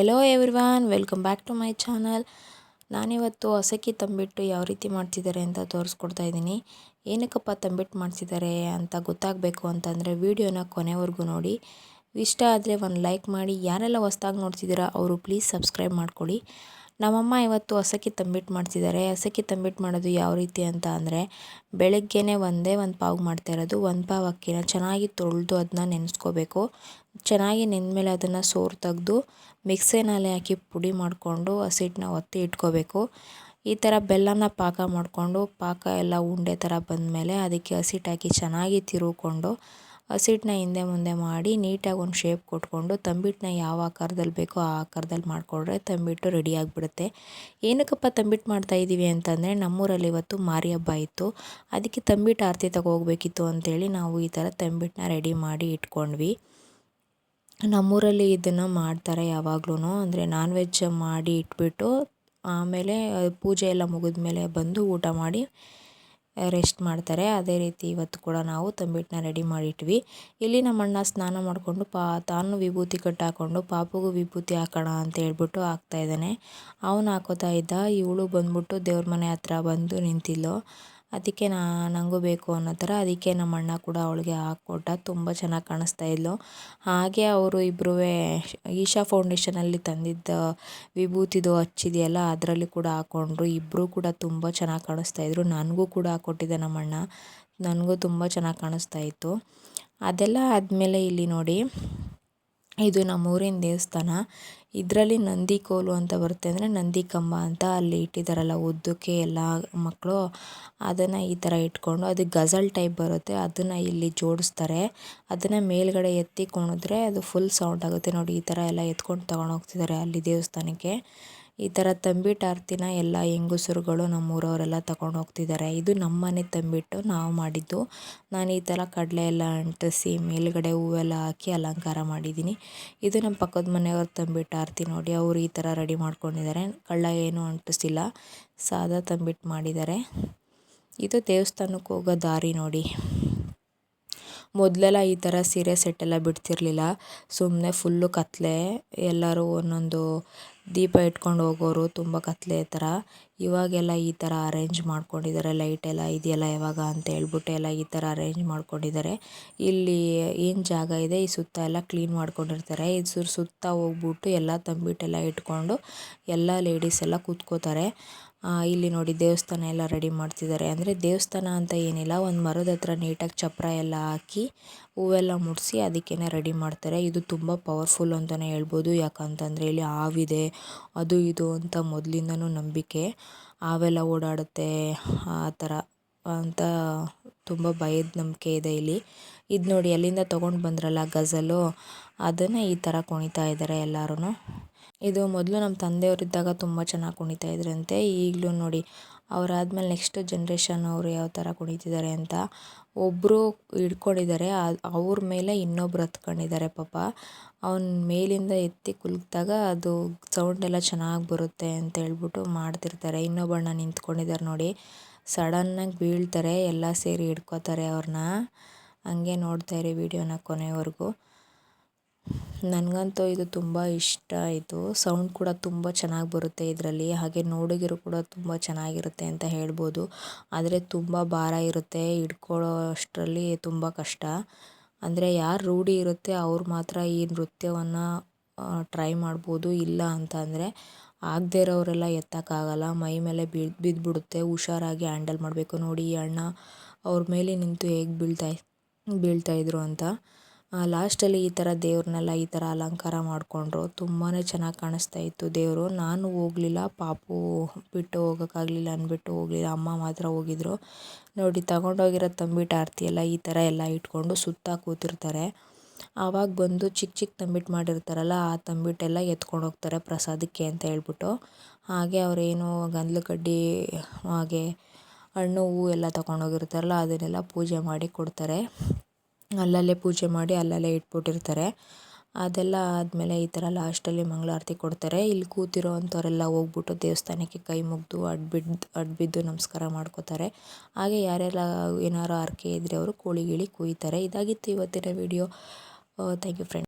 Hello everyone welcome back to my channel ನಾನಿವತ್ತು ಹಸಕಿ ತಂಬಿಟ್ಟು ಯಾವ ರೀತಿ ಮಾಡ್ತಿದ್ದಾರೆ ಅಂತ ತೋರಿಸ್ಕೊಡ್ತಾ ಇದ್ದೀನಿ. ಏನಕ್ಕಪ್ಪ ತಂಬಿಟ್ಟು ಮಾಡ್ತಿದ್ದಾರೆ ಅಂತ ಗೊತ್ತಾಗಬೇಕು ಅಂತಂದರೆ ವೀಡಿಯೋನ ಕೊನೆವರೆಗೂ ನೋಡಿ. ಇಷ್ಟ ಆದರೆ ಒಂದು ಲೈಕ್ ಮಾಡಿ, ಯಾರೆಲ್ಲ ಹೊಸ್ದಾಗಿ ನೋಡ್ತಿದ್ದೀರಾ ಅವರು ಪ್ಲೀಸ್ ಸಬ್ಸ್ಕ್ರೈಬ್ ಮಾಡ್ಕೊಳ್ಳಿ. ನಮ್ಮಮ್ಮ ಇವತ್ತು ಹಸಕಿ ತಂಬಿಟ್ಟು ಮಾಡ್ತಿದ್ದಾರೆ ಹಸಕಿ ತಂಬಿಟ್ಟು ಮಾಡೋದು ಯಾವ ರೀತಿ ಅಂತ ಅಂದರೆ ಬೆಳಗ್ಗೆನೇ ಒಂದೇ ಒಂದು ಪಾವು ಮಾಡ್ತಾ ಇರೋದು, ಒಂದು ಪಾವು ಅಕ್ಕಿನ ಚೆನ್ನಾಗಿ ತೊಳೆದು ಅದನ್ನ ನೆನೆಸ್ಕೋಬೇಕು. ಚೆನ್ನಾಗಿ ನೆಂದಮೇಲೆ ಅದನ್ನು ಸೋರು ತೆಗೆದು ಮಿಕ್ಸಿನಲ್ಲಿ ಹಾಕಿ ಪುಡಿ ಮಾಡಿಕೊಂಡು ಹಸಿಟ್ಟನ್ನ ಒತ್ತಿ ಇಟ್ಕೋಬೇಕು. ಈ ಥರ ಬೆಲ್ಲನ ಪಾಕ ಮಾಡಿಕೊಂಡು ಪಾಕ ಎಲ್ಲ ಉಂಡೆ ಥರ ಬಂದಮೇಲೆ ಅದಕ್ಕೆ ಹಸಿಟ್ಟು ಹಾಕಿ ಚೆನ್ನಾಗಿ ತಿರುವಿಕೊಂಡು ಹಸಿಟ್ಟನ್ನ ಹಿಂದೆ ಮುಂದೆ ಮಾಡಿ ನೀಟಾಗಿ ಒಂದು ಶೇಪ್ ಕೊಟ್ಕೊಂಡು ತಂಬಿಟ್ಟನ್ನ ಯಾವ ಆಕಾರದಲ್ಲಿ ಬೇಕೋ ಆ ಆಕಾರದಲ್ಲಿ ಮಾಡಿಕೊಂಡ್ರೆ ತಂಬಿಟ್ಟು ರೆಡಿ ಆಗಿಬಿಡುತ್ತೆ. ಏನಕ್ಕಪ್ಪ ತಂಬಿಟ್ಟು ಮಾಡ್ತಾಯಿದ್ದೀವಿ ಅಂತಂದರೆ ನಮ್ಮೂರಲ್ಲಿ ಇವತ್ತು ಮಾರಿ ಹಬ್ಬ ಇತ್ತು. ಅದಕ್ಕೆ ತಂಬಿಟ್ಟು ಆರತಿ ತಗೋಗ್ಬೇಕಿತ್ತು ಅಂಥೇಳಿ ನಾವು ಈ ಥರ ತಂಬಿಟ್ಟನ್ನ ರೆಡಿ ಮಾಡಿ ಇಟ್ಕೊಂಡ್ವಿ. ನಮ್ಮೂರಲ್ಲಿ ಇದನ್ನು ಮಾಡ್ತಾರೆ ಯಾವಾಗ್ಲೂ ಅಂದರೆ ನಾನ್ ವೆಜ್ ಮಾಡಿ ಇಟ್ಬಿಟ್ಟು ಆಮೇಲೆ ಪೂಜೆ ಎಲ್ಲ ಮುಗಿದ ಮೇಲೆ ಬಂದು ಊಟ ಮಾಡಿ ರೆಸ್ಟ್ ಮಾಡ್ತಾರೆ. ಅದೇ ರೀತಿ ಇವತ್ತು ಕೂಡ ನಾವು ತಂಬಿಟ್ಟನ್ನ ರೆಡಿ ಮಾಡಿಟ್ವಿ. ಇಲ್ಲಿ ನಮ್ಮ ಅಣ್ಣ ಸ್ನಾನ ಮಾಡಿಕೊಂಡು ಪಾ, ತಾನು ವಿಭೂತಿ ಕಟ್ಟಾಕೊಂಡು ಪಾಪಗೂ ವಿಭೂತಿ ಹಾಕೋಣ ಅಂತ ಹೇಳ್ಬಿಟ್ಟು ಇದ್ದಾನೆ. ಅವನು ಹಾಕೋತಾ ಇದ್ದ. ಇವಳು ಬಂದ್ಬಿಟ್ಟು ದೇವ್ರ ಮನೆ ಹತ್ರ ಬಂದು ನಿಂತಿಲ್ಲೋ ಅದಕ್ಕೆ ನಾ ನನಗೂ ಬೇಕು ಅನ್ನೋ ಥರ ಅದಕ್ಕೆ ನಮ್ಮ ಅಣ್ಣ ಕೂಡ ಅವಳಿಗೆ ಹಾಕ್ಕೊಟ್ಟ. ತುಂಬ ಚೆನ್ನಾಗಿ ಕಾಣಿಸ್ತಾ ಇದ್ಲು. ಹಾಗೆ ಅವರು ಇಬ್ಬರೂ ಈಶಾ ಫೌಂಡೇಶನಲ್ಲಿ ತಂದಿದ್ದ ವಿಭೂತಿದು ಹಚ್ಚಿದೆಯಲ್ಲ ಅದರಲ್ಲಿ ಕೂಡ ಹಾಕ್ಕೊಂಡ್ರು ಇಬ್ಬರೂ ಕೂಡ ತುಂಬ ಚೆನ್ನಾಗಿ ಕಾಣಿಸ್ತಾ ಇದ್ರು. ನನಗೂ ಕೂಡ ಹಾಕ್ಕೊಟ್ಟಿದ್ದೆ ನಮ್ಮ ಅಣ್ಣ. ನನಗೂ ತುಂಬ ಚೆನ್ನಾಗಿ ಕಾಣಿಸ್ತಾ ಇತ್ತು. ಅದೆಲ್ಲ ಆದಮೇಲೆ ಇಲ್ಲಿ ನೋಡಿ ಇದು ನಮ್ಮೂರಿನ ದೇವಸ್ಥಾನ. ಇದರಲ್ಲಿ ನಂದಿ ಕೋಲು ಅಂತ ಬರುತ್ತೆ ಅಂದರೆ ನಂದಿ ಕಂಬ ಅಂತ ಅಲ್ಲಿ ಇಟ್ಟಿದ್ದಾರಲ್ಲ ಉದ್ದಕ್ಕೆ ಎಲ್ಲ ಮಕ್ಕಳು. ಅದನ್ನು ಈ ಥರ ಇಟ್ಕೊಂಡು ಅದು ಗಝಲ್ ಟೈಪ್ ಬರುತ್ತೆ. ಅದನ್ನು ಇಲ್ಲಿ ಜೋಡಿಸ್ತಾರೆ. ಅದನ್ನು ಮೇಲ್ಗಡೆ ಎತ್ತಿ ಕುಣಿದ್ರೆ ಅದು ಫುಲ್ ಸೌಂಡ್ ಆಗುತ್ತೆ. ನೋಡಿ ಈ ಥರ ಎಲ್ಲ ಎತ್ಕೊಂಡು ತಗೊಂಡು ಹೋಗ್ತಿದ್ದಾರೆ ಅಲ್ಲಿ ದೇವಸ್ಥಾನಕ್ಕೆ. ಈ ಥರ ತಂಬಿಟ್ಟು ಆರತಿನ ಎಲ್ಲ ಹೆಂಗಸರುಗಳು ನಮ್ಮೂರವರೆಲ್ಲ ತಗೊಂಡು ಹೋಗ್ತಿದ್ದಾರೆ ಇದು ನಮ್ಮ ಮನೆ ತಂಬಿಟ್ಟು ನಾವು ಮಾಡಿದ್ದು. ನಾನು ಈ ಥರ ಕಡಲೆ ಎಲ್ಲ ಅಂಟಿಸಿ ಮೇಲುಗಡೆ ಹೂವೆಲ್ಲ ಹಾಕಿ ಅಲಂಕಾರ ಮಾಡಿದ್ದೀನಿ. ಇದು ನಮ್ಮ ಪಕ್ಕದ ಮನೆಯವ್ರ ತಂಬಿಟ್ಟು ಆರತಿ ನೋಡಿ, ಅವರು ಈ ಥರ ರೆಡಿ ಮಾಡ್ಕೊಂಡಿದ್ದಾರೆ ಕಳ್ಳ ಏನೂ ಅಂಟಿಸಿಲ್ಲ. ಸಾದಾ ತಂಬಿಟ್ಟು ಮಾಡಿದ್ದಾರೆ ಇದು ದೇವಸ್ಥಾನಕ್ಕೆ ಹೋಗೋ ದಾರಿ ನೋಡಿ. ಮೊದಲೆಲ್ಲ ಈ ಥರ ಸೀರೆ ಸೆಟ್ಟೆಲ್ಲ ಬಿಡ್ತಿರ್ಲಿಲ್ಲ. ಸುಮ್ಮನೆ ಫುಲ್ಲು ಕತ್ತಲೆ ಎಲ್ಲರೂ ಒಂದೊಂದು ದೀಪ ಇಟ್ಕೊಂಡು ಹೋಗೋರು ತುಂಬ ಕತ್ತಲೆ ಥರ. ಇವಾಗೆಲ್ಲ ಈ ಥರ ಅರೇಂಜ್ ಮಾಡ್ಕೊಂಡಿದ್ದಾರೆ. ಲೈಟ್ ಎಲ್ಲ ಇದೆಯಲ್ಲ ಯಾವಾಗ ಅಂತ ಹೇಳ್ಬಿಟ್ಟು ಎಲ್ಲ ಈ ಥರ ಅರೇಂಜ್ ಮಾಡ್ಕೊಂಡಿದ್ದಾರೆ. ಇಲ್ಲಿ ಏನು ಜಾಗ ಇದೆ? ಈ ಸುತ್ತ ಎಲ್ಲ ಕ್ಲೀನ್ ಮಾಡ್ಕೊಂಡಿರ್ತಾರೆ. ಇದು ಸುತ್ತ ಹೋಗ್ಬಿಟ್ಟು ಎಲ್ಲ ತಂಬಿಟ್ಟೆಲ್ಲ ಇಟ್ಕೊಂಡು ಎಲ್ಲ ಲೇಡೀಸ್ ಎಲ್ಲ ಕೂತ್ಕೋತಾರೆ. ಇಲ್ಲಿ ನೋಡಿ ದೇವಸ್ಥಾನ ಎಲ್ಲ ರೆಡಿ ಮಾಡ್ತಿದ್ದಾರೆ. ಅಂದರೆ ದೇವಸ್ಥಾನ ಅಂತ ಏನಿಲ್ಲ. ಒಂದು ಮರದ ಹತ್ರ ನೀಟಾಗಿ ಚಪ್ಪರ ಎಲ್ಲ ಹಾಕಿ ಹೂವೆಲ್ಲ ಮುಡಿಸಿ ಅದಕ್ಕೇನೆ ರೆಡಿ ಮಾಡ್ತಾರೆ. ಇದು ತುಂಬ ಪವರ್ಫುಲ್ ಅಂತಲೇ ಹೇಳ್ಬೋದು. ಯಾಕಂತಂದರೆ ಇಲ್ಲಿ ಹಾವಿದೆ, ಅದು ಇದು ಅಂತ ಮೊದಲಿಂದನೂ ನಂಬಿಕೆ. ಹಾವೆಲ್ಲ ಓಡಾಡುತ್ತೆ. ಆ ಥರ ಅಂತ ತುಂಬ ಭಯದ ನಂಬಿಕೆ ಇದೆ ಇಲ್ಲಿ. ಇದು ನೋಡಿ ಅಲ್ಲಿಂದ ತೊಗೊಂಡು ಬಂದ್ರಲ್ಲ ಗಜಲು, ಅದನ್ನು ಈ ಥರ ಕುಣಿತಾ ಇದ್ದಾರೆ ಎಲ್ಲರೂ ಇದು ಮೊದಲು ನಮ್ಮ ತಂದೆಯವರಿದ್ದಾಗ ತುಂಬ ಚೆನ್ನಾಗಿ ಕುಣಿತಾ ಇದ್ರಂತೆ. ಈಗಲೂ ನೋಡಿ ಅವರಾದ್ಮೇಲೆ ನೆಕ್ಸ್ಟ್ ಜನ್ರೇಷನ್ ಅವರು ಯಾವ ಥರ ಕುಣಿತಿದ್ದಾರೆ ಅಂತ ಒಬ್ಬರು ಹಿಡ್ಕೊಂಡಿದ್ದಾರೆ. ಅವ್ರ ಮೇಲೆ ಇನ್ನೊಬ್ರು ಹತ್ಕೊಂಡಿದ್ದಾರೆ ಪಾಪ. ಅವ್ನ ಮೇಲಿಂದ ಎತ್ತಿ ಕುಲ್ಕಿದಾಗ ಅದು ಸೌಂಡ್ ಎಲ್ಲ ಚೆನ್ನಾಗಿ ಬರುತ್ತೆ ಅಂತ ಹೇಳ್ಬಿಟ್ಟು ಮಾಡ್ತಿರ್ತಾರೆ. ಇನ್ನೊಬ್ಬಣ್ಣ ನಿಂತ್ಕೊಂಡಿದ್ದಾರೆ ನೋಡಿ ಸಡನ್ನಾಗಿ ಬೀಳ್ತಾರೆ, ಎಲ್ಲ ಸೇರಿ ಹಿಡ್ಕೋತಾರೆ ಅವ್ರನ್ನ ಹಂಗೆ ನೋಡ್ತಾ ಇರಿ ವಿಡಿಯೋನ ಕೊನೆವರೆಗೂ. ನನಗಂತೂ ಇದು ತುಂಬ ಇಷ್ಟ ಆಯಿತು. ಸೌಂಡ್ ಕೂಡ ತುಂಬ ಚೆನ್ನಾಗಿ ಬರುತ್ತೆ ಇದರಲ್ಲಿ. ಹಾಗೆ ನೋಡುಗರು ಕೂಡ ತುಂಬ ಚೆನ್ನಾಗಿರುತ್ತೆ ಅಂತ ಹೇಳ್ಬೋದು. ಆದರೆ ತುಂಬ ಭಾರ ಇರುತ್ತೆ. ಹಿಡ್ಕೊಳ್ಳೋ ಅಷ್ಟರಲ್ಲಿ ತುಂಬ ಕಷ್ಟ. ಅಂದರೆ ಯಾರು ರೂಢಿ ಇರುತ್ತೆ ಅವ್ರು ಮಾತ್ರ ಈ ನೃತ್ಯವನ್ನು ಟ್ರೈ ಮಾಡ್ಬೋದು. ಇಲ್ಲ ಅಂತ ಅಂದರೆ ಆಗದೇ ಇರೋರೆಲ್ಲ ಎತ್ತಕ್ಕಾಗಲ್ಲ. ಮೈ ಮೇಲೆ ಬೀಳ್ ಬಿದ್ದುಬಿಡುತ್ತೆ ಹುಷಾರಾಗಿ ಹ್ಯಾಂಡಲ್ ಮಾಡಬೇಕು. ನೋಡಿ ಈ ಅಣ್ಣ ಅವ್ರ ಮೇಲೆ ನಿಂತು ಹೇಗೆ ಬೀಳ್ತಾ ಬೀಳ್ತಾಯಿದ್ರು ಅಂತ. ಲಾಸ್ಟಲ್ಲಿ ಈ ಥರ ದೇವ್ರನ್ನೆಲ್ಲ ಈ ಥರ ಅಲಂಕಾರ ಮಾಡಿಕೊಂಡ್ರು. ತುಂಬಾ ಚೆನ್ನಾಗಿ ಕಾಣಿಸ್ತಾ ಇತ್ತು ದೇವರು. ನಾನು ಹೋಗಲಿಲ್ಲ, ಪಾಪು ಬಿಟ್ಟು ಹೋಗೋಕ್ಕಾಗಲಿಲ್ಲ ಅಂದ್ಬಿಟ್ಟು ಹೋಗಲಿಲ್ಲ. ಅಮ್ಮ ಮಾತ್ರ ಹೋಗಿದ್ರು. ನೋಡಿ, ತಗೊಂಡೋಗಿರೋ ತಂಬಿಟ್ಟು ಆರತಿ ಎಲ್ಲ ಈ ಥರ ಎಲ್ಲ ಇಟ್ಕೊಂಡು ಸುತ್ತ ಕೂತಿರ್ತಾರೆ. ಆವಾಗ ಬಂದು ಚಿಕ್ಕ ಚಿಕ್ಕ ತಂಬಿಟ್ಟು ಮಾಡಿರ್ತಾರಲ್ಲ, ಆ ತಂಬಿಟ್ಟೆಲ್ಲ ಎತ್ಕೊಂಡು ಹೋಗ್ತಾರೆ ಪ್ರಸಾದಕ್ಕೆ ಅಂತ ಹೇಳ್ಬಿಟ್ಟು. ಹಾಗೆ ಅವರೇನು ಗಂದ್ಲು ಕಡ್ಡಿ, ಹಾಗೆ ಹಣ್ಣು, ಹೂವು ಎಲ್ಲ ತಗೊಂಡೋಗಿರ್ತಾರಲ್ಲ, ಅದನ್ನೆಲ್ಲ ಪೂಜೆ ಮಾಡಿ ಕೊಡ್ತಾರೆ. ಅಲ್ಲಲ್ಲೇ ಪೂಜೆ ಮಾಡಿ ಅಲ್ಲಲ್ಲೇ ಇಟ್ಬಿಟ್ಟಿರ್ತಾರೆ. ಅದೆಲ್ಲ ಆದಮೇಲೆ ಈ ಥರ ಲಾಸ್ಟಲ್ಲಿ ಮಂಗಳಾರತಿ ಕೊಡ್ತಾರೆ. ಇಲ್ಲಿ ಕೂತಿರೋ ಅಂಥವರೆಲ್ಲ ಹೋಗ್ಬಿಟ್ಟು ದೇವಸ್ಥಾನಕ್ಕೆ ಕೈ ಮುಗಿದು ಅಡ್ಬಿದ್ದು ಅಡ್ಬಿದ್ದು ನಮಸ್ಕಾರ ಮಾಡ್ಕೋತಾರೆ. ಹಾಗೆ ಯಾರೆಲ್ಲ ಏನಾರು ಹರಕೆ ಇದ್ದರೆ ಅವರು ಕೋಳಿ, ಗೀಳಿ ಕುಯ್ತಾರೆ. ಇದಾಗಿತ್ತು ಇವತ್ತಿನ ವಿಡಿಯೋ. Thank you friend